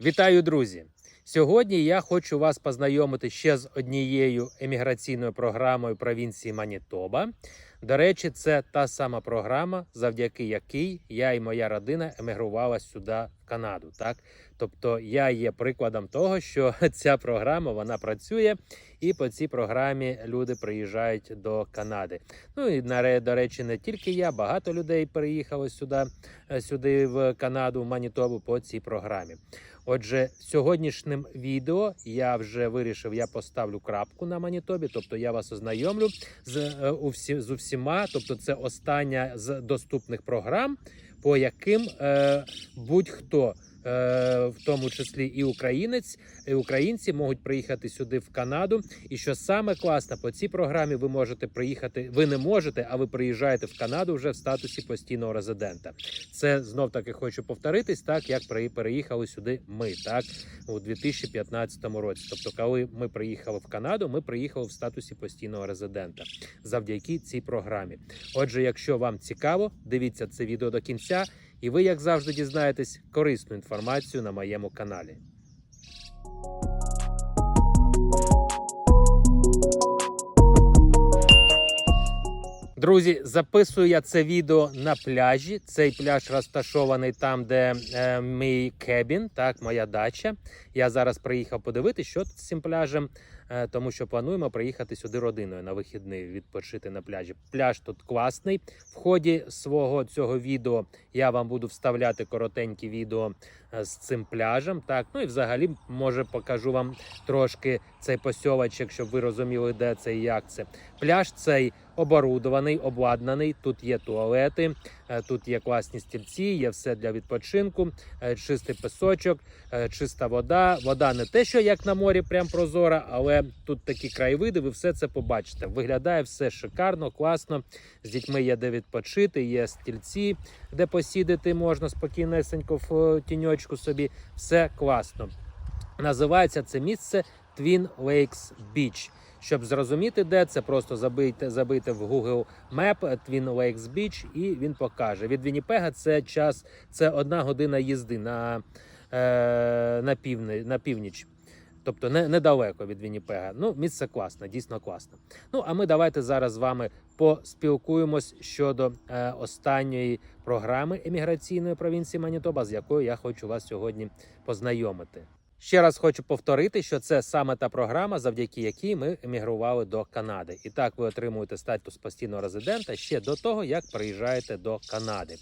Вітаю, друзі! Сьогодні я хочу вас познайомити ще з однією еміграційною програмою провінції Манітоба. До речі, це та сама програма, завдяки якій я і моя родина емігрувала сюди в Канаду. Так, тобто я є прикладом того, що ця програма вона працює, і по цій програмі люди приїжджають до Канади. Ну і до речі, не тільки я, багато людей переїхало сюди, е, сюди в Канаду, в Манітобу по цій програмі. Отже, сьогоднішнім відео я вже вирішив, я поставлю крапку на Манітобі, тобто я вас ознайомлю з, е, у всі, з усіма, тобто це остання з доступних програм, по яким е, будь-хто. Е, В тому числі і українець, і українці можуть приїхати сюди в Канаду. І що саме класно, по цій програмі ви можете приїхати. Ви не можете, а ви приїжджаєте в Канаду вже в статусі постійного резидента. Це знов таки хочу повторитись, так як переїхали сюди ми, так у 2015 році. Тобто, коли ми приїхали в Канаду, ми приїхали в статусі постійного резидента завдяки цій програмі. Отже, якщо вам цікаво, дивіться це відео до кінця, і ви, як завжди, дізнаєтесь корисну інформацію на моєму каналі. Друзі, записую я це відео на пляжі. Цей пляж розташований там, де е, мій кебін, так, моя дача. Я зараз приїхав подивитися, що тут з цим пляжем, е, тому що плануємо приїхати сюди родиною на вихідний, відпочити на пляжі. Пляж тут класний. В ході свого цього відео я вам буду вставляти коротенькі відео е, з цим пляжем. Так, ну і взагалі, може, покажу вам трошки цей посьовочок, щоб ви розуміли, де це і як це. Пляж цей оборудований, обладнаний. Тут є туалети, е, тут є класні стільці, є все для відпочинку, е, чистий песочок, е, чиста вода. Вода не те, що як на морі, прям прозора, але тут такі краєвиди, ви все це побачите. Виглядає все шикарно, класно. З дітьми є де відпочити, є стільці, де посідати можна спокійнесенько в тіньочку собі. Все класно. Називається це місце Twin Lakes Beach. Щоб зрозуміти, де це, просто забийте, забийте в Google Map Twin Lakes Beach і він покаже. Від Вінніпега це час, це одна година їзди на, е, на, півни, на північ. Тобто не, недалеко від Вінніпега. Ну, місце класне, дійсно класне. Ну, а ми давайте зараз з вами поспілкуємось щодо е, останньої програми еміграційної провінції Манітоба, з якою я хочу вас сьогодні познайомити. Ще раз хочу повторити, що це саме та програма, завдяки якій ми емігрували до Канади. І так ви отримуєте статус постійного резидента ще до того, як приїжджаєте до Канади.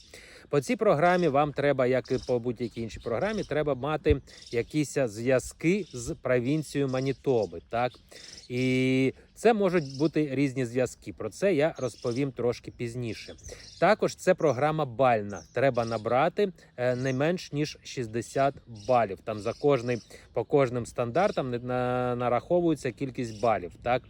По цій програмі вам треба, як і по будь-якій іншій програмі, треба мати якісь зв'язки з провінцією Манітоби. Так і це можуть бути різні зв'язки. Про це я розповім трошки пізніше. Також це програма бальна. Треба набрати е, не менш ніж 60 балів. Там за кожний по кожним стандартам нараховується кількість балів. Так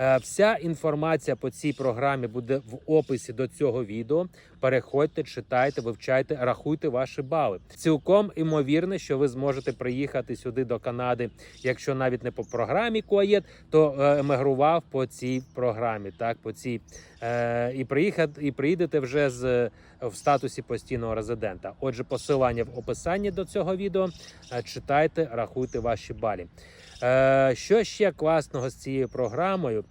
Е, вся інформація по цій програмі буде в описі до цього відео. Переходьте, читайте, вивчайте, рахуйте ваші бали. Цілком імовірне, що ви зможете приїхати сюди до Канади, якщо навіть не по програмі КОЄД, то е, емігрував по цій програмі. Так, по цій е, і приїхати, і приїдете вже з в статусі постійного резидента. Отже, посилання в описанні до цього відео. Е, Читайте, рахуйте ваші балі. Е, що ще класного з цією програмою?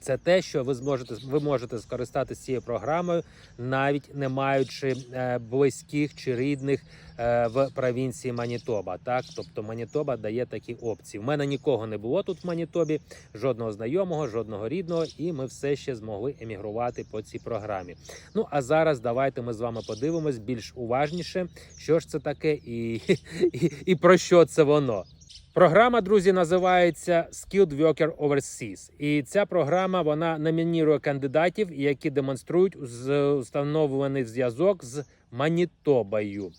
Це те, що ви зможете ви можете скористатися цією програмою, навіть не маючи е, близьких чи рідних е, в провінції Манітоба. Так, тобто Манітоба дає такі опції. В мене нікого не було тут в Манітобі, жодного знайомого, жодного рідного, і ми все ще змогли емігрувати по цій програмі. Ну а зараз давайте ми з вами подивимось більш уважніше, що ж це таке, і, і, і про що це воно. Програма, друзі, називається Skilled Worker Overseas. І ця програма вона номінірує кандидатів, які демонструють встановлений зв'язок з Манітобою.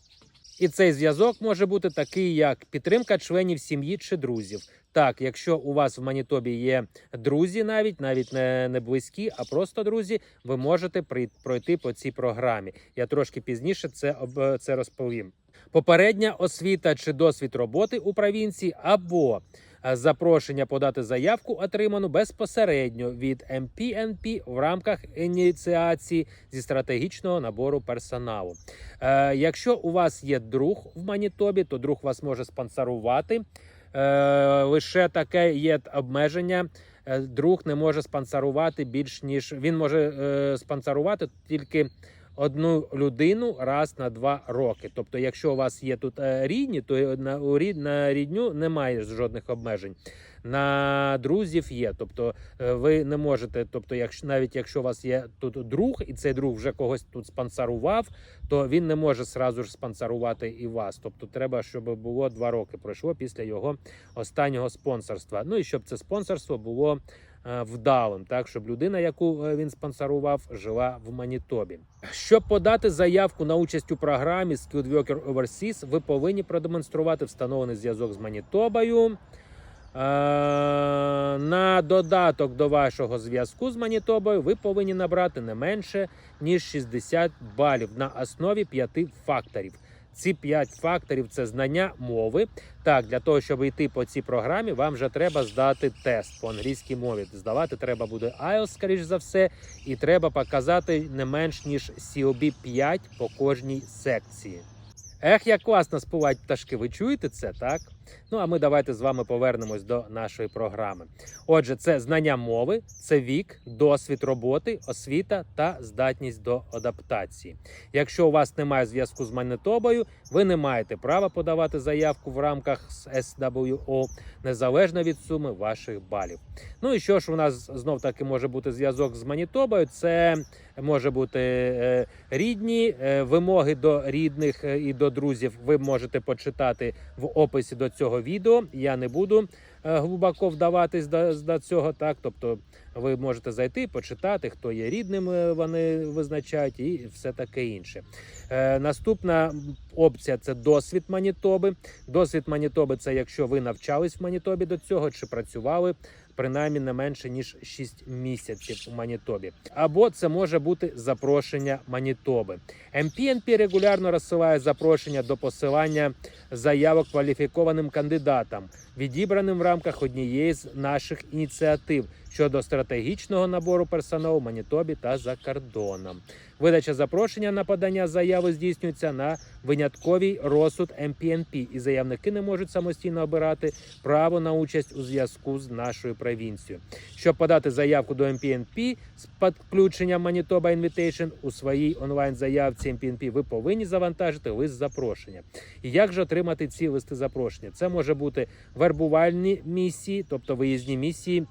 І цей зв'язок може бути такий, як підтримка членів сім'ї чи друзів. Так, якщо у вас в Манітобі є друзі, навіть навіть не, не близькі, а просто друзі, ви можете пройти по цій програмі. Я трошки пізніше це об це розповім. Попередня освіта чи досвід роботи у провінції або Е, Запрошення подати заявку отримано безпосередньо від MPNP в рамках ініціації зі стратегічного набору персоналу. Е, якщо у вас є друг в Манітобі, то друг вас може спонсорувати. Е, лише таке є обмеження. Е, Друг не може спонсорувати більш ніж він може е, спонсорувати тільки одну людину раз на два роки. Тобто, якщо у вас є тут е, рідні, то на, на рідню немає жодних обмежень. На друзів є. Тобто е, ви не можете, тобто, якщо навіть якщо у вас є тут друг, і цей друг вже когось тут спонсорував, то він не може сразу ж спонсорувати і вас. Тобто, треба, щоб було два роки пройшло після його останнього спонсорства. Ну і щоб це спонсорство було вдалим, так щоб людина, яку е, він спонсорував, жила в Манітобі. Щоб подати заявку на участь у програмі Skilled Worker Overseas, ви повинні продемонструвати встановлений зв'язок з Манітобою. Е, На додаток до вашого зв'язку з Манітобою ви повинні набрати не менше ніж 60 балів на основі п'яти факторів. Ці п'ять факторів це знання мови. Так, для того, щоб йти по цій програмі, вам вже треба здати тест по англійській мові. Здавати треба буде IELTS, скоріш за все, і треба показати не менш ніж COB 5 по кожній секції. Ех, як класно співають пташки. Ви чуєте це, так? Ну а ми давайте з вами повернемось до нашої програми. Отже, це знання мови, це вік, досвід роботи, освіта та здатність до адаптації. Якщо у вас немає зв'язку з Манітобою, ви не маєте права подавати заявку в рамках SWO незалежно від суми ваших балів. Ну і що ж у нас знов таки може бути зв'язок з Манітобою? Це може бути е, рідні е, вимоги до рідних е, і до друзів. Ви можете почитати в описі до цього відео. Я не буду е, глибоко вдаватись до, до цього. Так, тобто ви можете зайти, почитати, хто є рідним, е, вони визначають, і все таке інше. Е, наступна опція це досвід Манітоби. Досвід Манітоби це якщо ви навчались в Манітобі до цього чи працювали. Принаймні не менше ніж 6 місяців у Манітобі, або це може бути запрошення Манітоби. МПНП регулярно розсилає запрошення до посилання заявок кваліфікованим кандидатам, відібраним в рамках однієї з наших ініціатив щодо стратегічного набору персоналу в Манітобі та за кордоном. Видача запрошення на подання заяви здійснюється на винятковий розсуд МПНП, і заявники не можуть самостійно обирати право на участь у зв'язку з нашою провінцією. Щоб подати заявку до МПНП з підключенням Manitoba Invitation у своїй онлайн-заявці МПНП, ви повинні завантажити лист запрошення. І як же отримати ці листи запрошення? Це може бути вербувальні місії, тобто виїзні місії.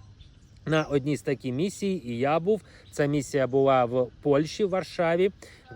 На одній з таких місій і я був. Ця місія була в Польщі, в Варшаві,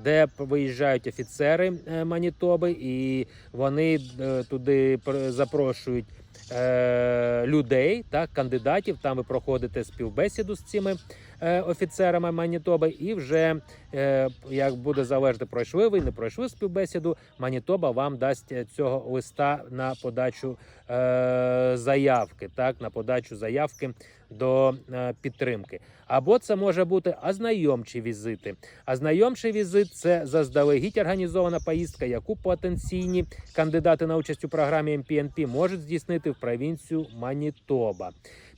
де виїжджають офіцери е, Манітоби, і вони е, туди запрошують е, людей, так, кандидатів. Там ви проходите співбесіду з цими офіцерами Манітоби, і вже е, як буде залежати, пройшли ви, не пройшли співбесіду. Манітоба вам дасть е, цього листа на подачу е, заявки, так, на подачу заявки до е, підтримки. Або це може бути ознайомчі візити. Ознайомчий візит це заздалегідь організована поїздка, яку потенційні кандидати на участь у програмі МПНП можуть здійснити в провінцію Манітоба.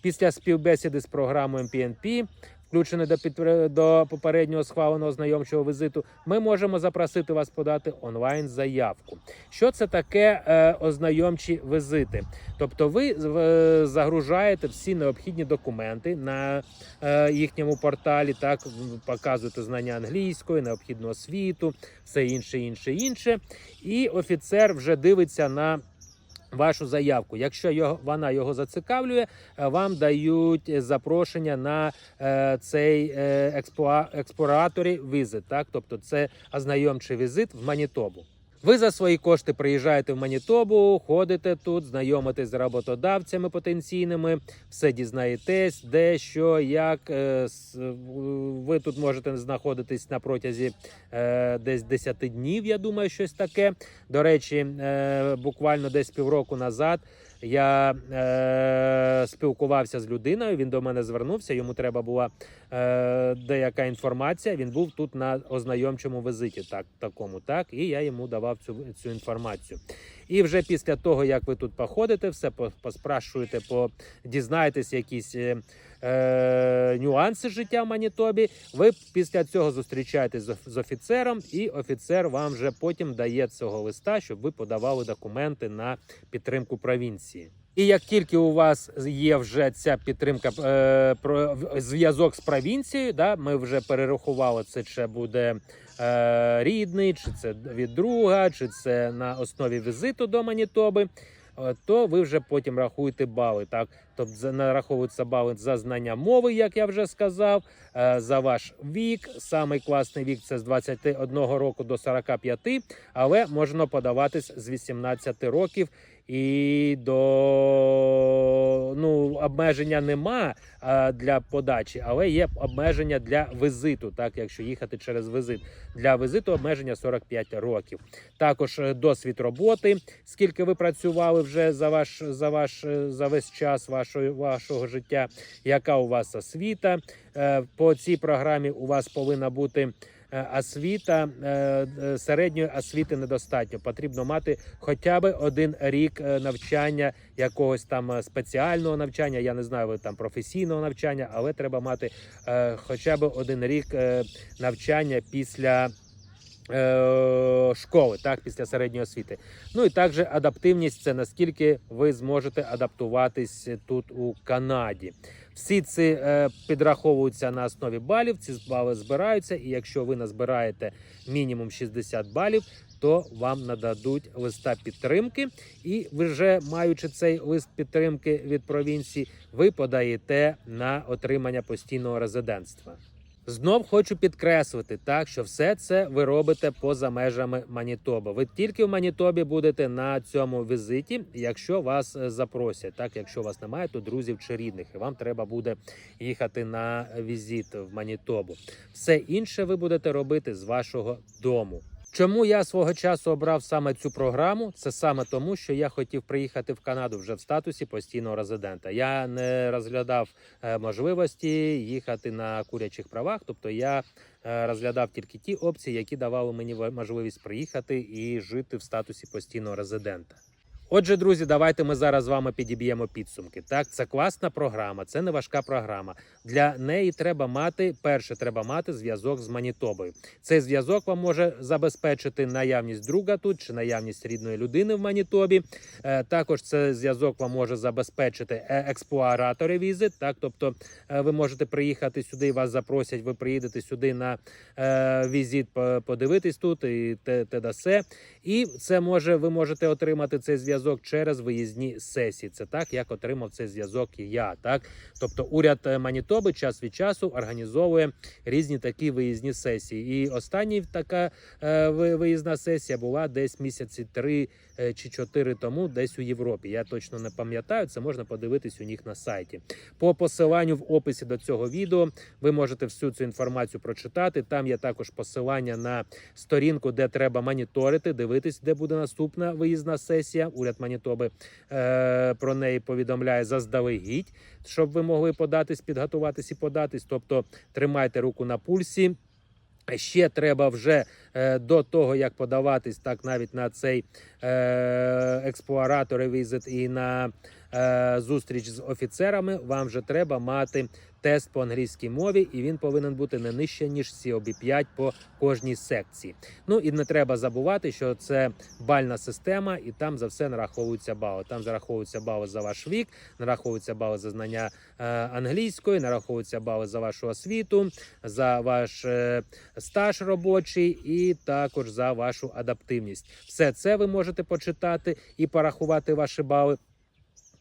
Після співбесіди з програмою МПНП, включеної до підпри- до попереднього схваленого знайомчого візиту, ми можемо запросити вас подати онлайн заявку. Що це таке е, ознайомчі візити? Тобто, ви е, загружаєте всі необхідні документи на е, їхньому порталі, так показуєте знання англійської, необхідну освіту, все інше, інше, інше. І офіцер вже дивиться на. Вашу заявку, якщо його вона його зацікавлює, е, вам дають запрошення на е, цей експо, експораторі візит. Так, тобто це ознайомчий візит в Манітобу. Ви за свої кошти приїжджаєте в Манітобу, ходите тут, знайомитесь з роботодавцями потенційними, все дізнаєтесь, де що, як. Е, Ви тут можете знаходитись на протязі е, десь 10 днів, я думаю, щось таке. До речі, е, буквально десь півроку назад я е, спілкувався з людиною. Він до мене звернувся. Йому треба була е, деяка інформація. Він був тут на ознайомчому візиті, так такому, так, і я йому давав цю, цю інформацію. І вже після того, як ви тут походите, все поспрашуєте, по дізнаєтесь якісь е, е, нюанси життя в Манітобі. Ви після цього зустрічаєтесь з, офіцером, і офіцер вам вже потім дає цього листа, щоб ви подавали документи на підтримку провінції. І як тільки у вас є вже ця підтримка е, про зв'язок з провінцією, да, ми вже перерахували це, чи буде е, рідний, чи це від друга, чи це на основі візиту до Манітоби. е, То ви вже потім рахуєте бали. Так, тобто нараховуються бали за знання мови, як я вже сказав, е, за ваш вік. Самий класний вік це з 21 року до 45, але можна подаватись з 18 років і до ну обмеження нема для подачі, але є обмеження для візиту. Так, якщо їхати через візит. Для візиту обмеження 45 років. Також е, досвід роботи. Скільки ви працювали вже за ваш за ваш е, за весь час вашого вашого життя? Яка у вас освіта? Е, По цій програмі у вас повинна бути. Е, Освіта е, е, середньої освіти недостатньо. Потрібно мати хоча б один рік е, навчання, якогось там е, спеціального навчання. Я не знаю, там професійного навчання, але треба мати е, хоча б один рік е, навчання після. Е, Школи, так, після середньої освіти. Ну і також адаптивність це наскільки ви зможете адаптуватись тут у Канаді. Всі ці е, підраховуються на основі балів. Ці бали збираються, і якщо ви назбираєте мінімум 60 балів, то вам нададуть листа підтримки. І вже маючи цей лист підтримки від провінції, ви подаєте на отримання постійного резидентства. Знов хочу підкреслити, так що все це ви робите поза межами Манітоби. Ви тільки в Манітобі будете на цьому візиті, якщо вас е, запросять. Так, якщо вас немає, то друзів чи рідних, і вам треба буде їхати на візит в Манітобу. Все інше ви будете робити з вашого дому. Чому я свого часу обрав саме цю програму? Це саме тому, що я хотів приїхати в Канаду вже в статусі постійного резидента. Я не розглядав е, можливості їхати на курячих правах, тобто я е, розглядав тільки ті опції, які давали мені можливість приїхати і жити в статусі постійного резидента. Отже, друзі, давайте ми зараз з вами підіб'ємо підсумки. Так, це класна програма, це не важка програма. Для неї треба мати перше, треба мати зв'язок з Манітобою. Цей зв'язок вам може забезпечити наявність друга тут чи наявність рідної людини в Манітобі. Е, Також це зв'язок вам може забезпечити е, експлуаратори візи. Так, тобто е, ви можете приїхати сюди, вас запросять, ви приїдете сюди на візит, подивитись тут і те, те да се. І це може ви можете отримати цей зв'язок через виїзні сесії. Це так, як отримав цей зв'язок я. Так, тобто уряд е, Манітоби час від часу організовує різні такі виїзні сесії. І остання така е, виїзна сесія була десь місяці три е, чи чотири тому, десь у Європі. Я точно не пам'ятаю. Це можна подивитись у них на сайті. По посиланню в описі до цього відео ви можете всю цю інформацію прочитати. Там є також посилання на сторінку, де треба моніторити, дивитись, де буде наступна виїзна сесія. Уряд Манітоби е, про неї повідомляє заздалегідь, щоб ви могли податись, підготуватись і податись. Тобто тримайте руку на пульсі. Ще треба вже е, до того, як подаватись, так навіть на цей е, експлуаратор візит і на е, зустріч з офіцерами, вам вже треба мати тест по англійській мові, і він повинен бути не нижче ніж COB5 по кожній секції. Ну і не треба забувати, що це бальна система, і там за все нараховуються бали. Там зараховуються бали за ваш вік, нараховуються бали за знання е, англійської, нараховуються бали за вашу освіту, за ваш е, стаж робочий і також за вашу адаптивність. Все це ви можете почитати і порахувати ваші бали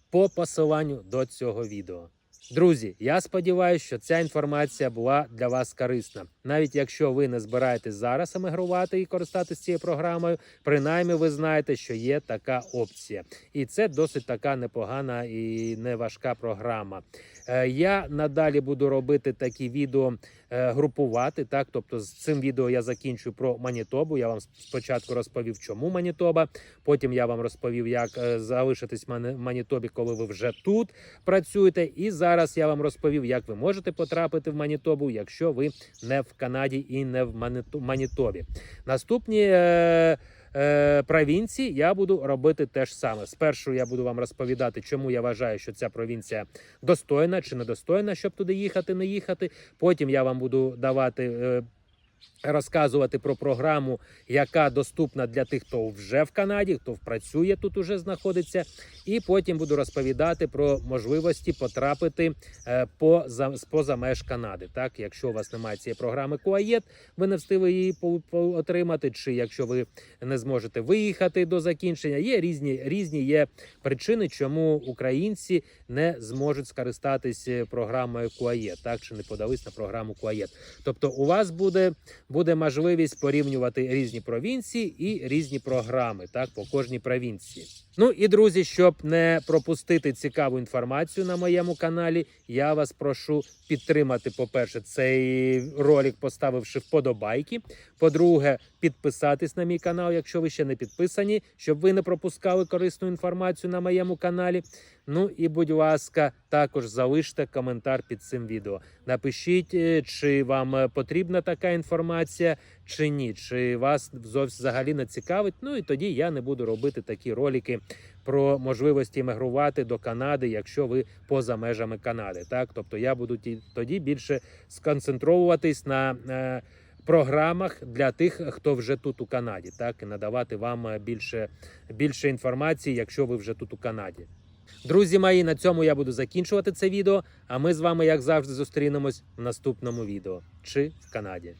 по посиланню до цього відео. Друзі, я сподіваюся, що ця інформація була для вас корисна. Навіть якщо ви не збираєтесь зараз емігрувати і користатися цією програмою, принаймні ви знаєте, що є така опція, і це досить така непогана і не важка програма. Е, Я надалі буду робити такі відео е, групувати. Так, тобто з цим відео я закінчу про Манітобу. Я вам спочатку розповів, чому Манітоба. Потім я вам розповів, як е, залишитись в Манітобі, коли ви вже тут працюєте. І зараз я вам розповів, як ви можете потрапити в Манітобу, якщо ви не в Канаді і не в Манітобі. Наступні. Е- е, провінції я буду робити те ж саме. Спершу я буду вам розповідати, чому я вважаю, що ця провінція достойна чи недостойна, щоб туди їхати, не їхати. Потім я вам буду давати. Е, Розказувати про програму, яка доступна для тих, хто вже в Канаді, хто працює тут, уже знаходиться, і потім буду розповідати про можливості потрапити е, поза, поза меж Канади. Так, якщо у вас немає цієї програми КУАЄТ, ви не встигли її отримати, чи якщо ви не зможете виїхати до закінчення, є різні різні є причини, чому українці не зможуть скористатися програмою КУАЄТ, так чи не подались на програму КУАЄТ. Тобто, у вас буде, буде можливість порівнювати різні провінції і різні програми, так по кожній провінції. Ну і друзі, щоб не пропустити цікаву інформацію на моєму каналі, я вас прошу підтримати, по-перше, цей ролик, поставивши вподобайки. По-друге, підписатись на мій канал, якщо ви ще не підписані, щоб ви не пропускали корисну інформацію на моєму каналі. Ну і будь ласка, також залиште коментар під цим відео. Напишіть, е, чи вам е, потрібна така інформація, чи ні, чи вас зовсім взагалі не цікавить. Ну і тоді я не буду робити такі ролики про можливості емігрувати до Канади, якщо ви поза межами Канади. Так, тобто я буду тоді більше сконцентровуватись на. е, Програмах для тих, хто вже тут у Канаді, так і надавати вам більше, більше інформації, якщо ви вже тут у Канаді. Друзі мої, на цьому я буду закінчувати це відео. А ми з вами, як завжди, зустрінемось в наступному відео чи в Канаді.